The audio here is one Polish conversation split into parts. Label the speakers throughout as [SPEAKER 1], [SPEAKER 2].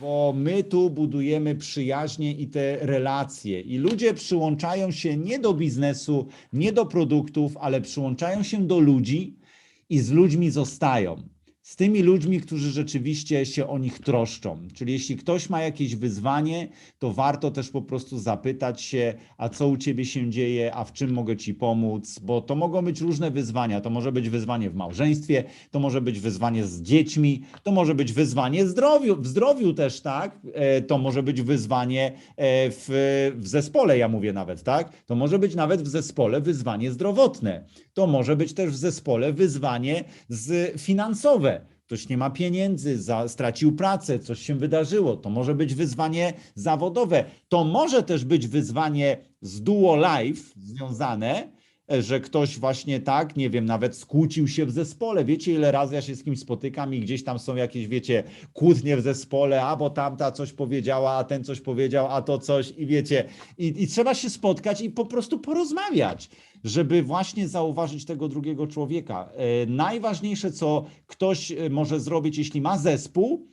[SPEAKER 1] bo my tu budujemy przyjaźnie i te relacje. I ludzie przyłączają się nie do biznesu, nie do produktów, ale przyłączają się do ludzi i z ludźmi zostają. Z tymi ludźmi, którzy rzeczywiście się o nich troszczą. Czyli jeśli ktoś ma jakieś wyzwanie, to warto też po prostu zapytać się, a co u ciebie się dzieje, a w czym mogę ci pomóc, bo to mogą być różne wyzwania. To może być wyzwanie w małżeństwie, to może być wyzwanie z dziećmi, to może być wyzwanie zdrowiu, w zdrowiu też, tak? E, To może być wyzwanie e, w, w zespole, ja mówię nawet, tak? To może być nawet w zespole wyzwanie zdrowotne. To może być też w zespole wyzwanie z finansowe. Ktoś nie ma pieniędzy, za, stracił pracę, coś się wydarzyło. To może być wyzwanie zawodowe. To może też być wyzwanie z duo life związane, że ktoś właśnie tak, nie wiem, nawet skłócił się w zespole. Wiecie, ile razy ja się z kimś spotykam i gdzieś tam są jakieś, wiecie, kłótnie w zespole, a bo tamta coś powiedziała, a ten coś powiedział, a to coś i wiecie, i, i trzeba się spotkać i po prostu porozmawiać, żeby właśnie zauważyć tego drugiego człowieka. E, Najważniejsze, co ktoś e, może zrobić, jeśli ma zespół,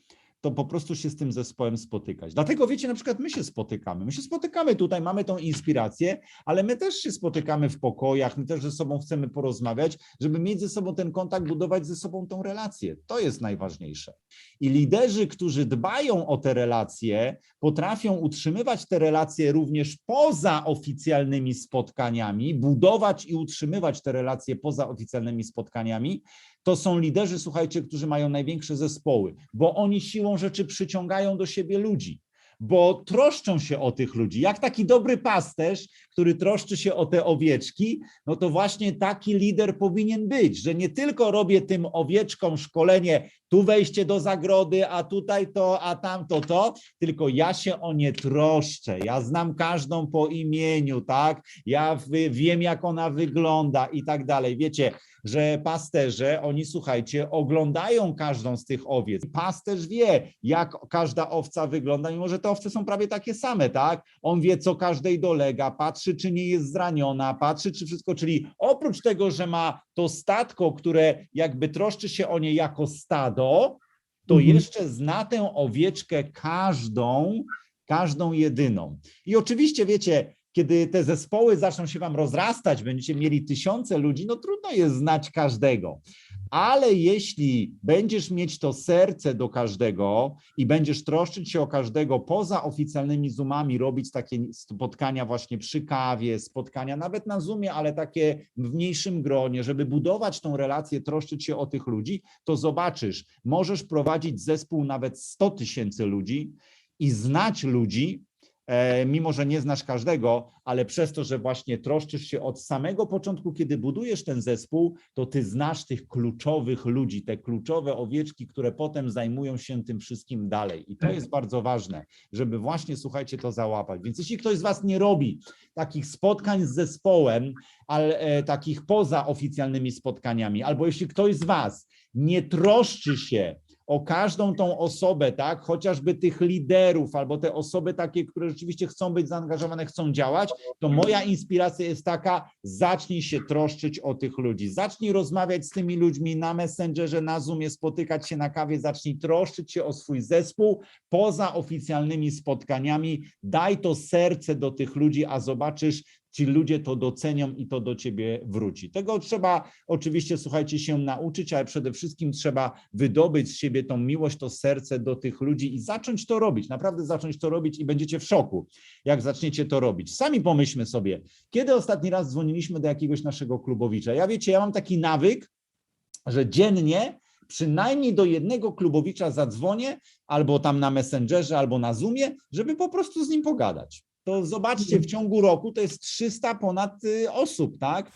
[SPEAKER 1] to po prostu się z tym zespołem spotykać. Dlatego wiecie, na przykład my się spotykamy. My się spotykamy tutaj, mamy tą inspirację, ale my też się spotykamy w pokojach, my też ze sobą chcemy porozmawiać, żeby mieć ze sobą ten kontakt, budować ze sobą tą relację. To jest najważniejsze. I liderzy, którzy dbają o te relacje, potrafią utrzymywać te relacje również poza oficjalnymi spotkaniami, budować i utrzymywać te relacje poza oficjalnymi spotkaniami, to są liderzy, słuchajcie, którzy mają największe zespoły, bo oni siłą rzeczy przyciągają do siebie ludzi, bo troszczą się o tych ludzi. Jak taki dobry pasterz, który troszczy się o te owieczki, no to właśnie taki lider powinien być, że nie tylko robię tym owieczkom szkolenie, tu wejście do zagrody, a tutaj to, a tamto to, tylko ja się o nie troszczę. Ja znam każdą po imieniu, tak? Ja wiem, jak ona wygląda i tak dalej. Wiecie, że pasterze, oni słuchajcie, oglądają każdą z tych owiec. Pasterz wie, jak każda owca wygląda, mimo że te owce są prawie takie same, tak? On wie, co każdej dolega, patrzy, czy nie jest zraniona, patrzy, czy wszystko, czyli oprócz tego, że ma to statko, które jakby troszczy się o nie jako stado, to
[SPEAKER 2] Mhm.
[SPEAKER 1] jeszcze zna tę owieczkę każdą, każdą jedyną. I oczywiście, wiecie, kiedy te zespoły zaczną się wam rozrastać, będziecie mieli tysiące ludzi, no trudno jest znać każdego. Ale jeśli będziesz mieć to serce do każdego i będziesz troszczyć się o każdego poza oficjalnymi Zoomami, robić takie spotkania właśnie przy kawie, spotkania nawet na Zoomie, ale takie w mniejszym gronie, żeby budować tą relację, troszczyć się o tych ludzi, to zobaczysz, możesz prowadzić zespół nawet 100 tysięcy ludzi i znać ludzi, mimo że nie znasz każdego, ale przez to, że właśnie troszczysz się od samego początku, kiedy budujesz ten zespół, to ty znasz tych kluczowych ludzi, te kluczowe owieczki, które potem zajmują się tym wszystkim dalej. I to
[SPEAKER 2] Tak.
[SPEAKER 1] jest bardzo ważne, żeby właśnie, słuchajcie, to załapać. Więc jeśli ktoś z was nie robi takich spotkań z zespołem, ale e, takich poza oficjalnymi spotkaniami, albo jeśli ktoś z was nie troszczy się o każdą tą osobę, tak, chociażby tych liderów, albo te osoby takie, które rzeczywiście chcą być zaangażowane, chcą działać, to moja inspiracja jest taka, zacznij się troszczyć o tych ludzi, zacznij rozmawiać z tymi ludźmi na Messengerze, na Zoomie, spotykać się na kawie, zacznij troszczyć się o swój zespół poza oficjalnymi spotkaniami, daj to serce do tych ludzi, a zobaczysz, ci ludzie to docenią i to do ciebie wróci. Tego trzeba oczywiście, słuchajcie, się nauczyć, ale przede wszystkim trzeba wydobyć z siebie tą miłość, to serce do tych ludzi i zacząć to robić. Naprawdę zacząć to robić i będziecie w szoku, jak zaczniecie to robić. Sami pomyślmy sobie, kiedy ostatni raz dzwoniliśmy do jakiegoś naszego klubowicza. Ja wiecie, ja mam taki nawyk, że dziennie przynajmniej do jednego klubowicza zadzwonię, albo tam na Messengerze, albo na Zoomie, żeby po prostu z nim pogadać. To zobaczcie, w ciągu roku to jest 300 ponad y, osób, tak?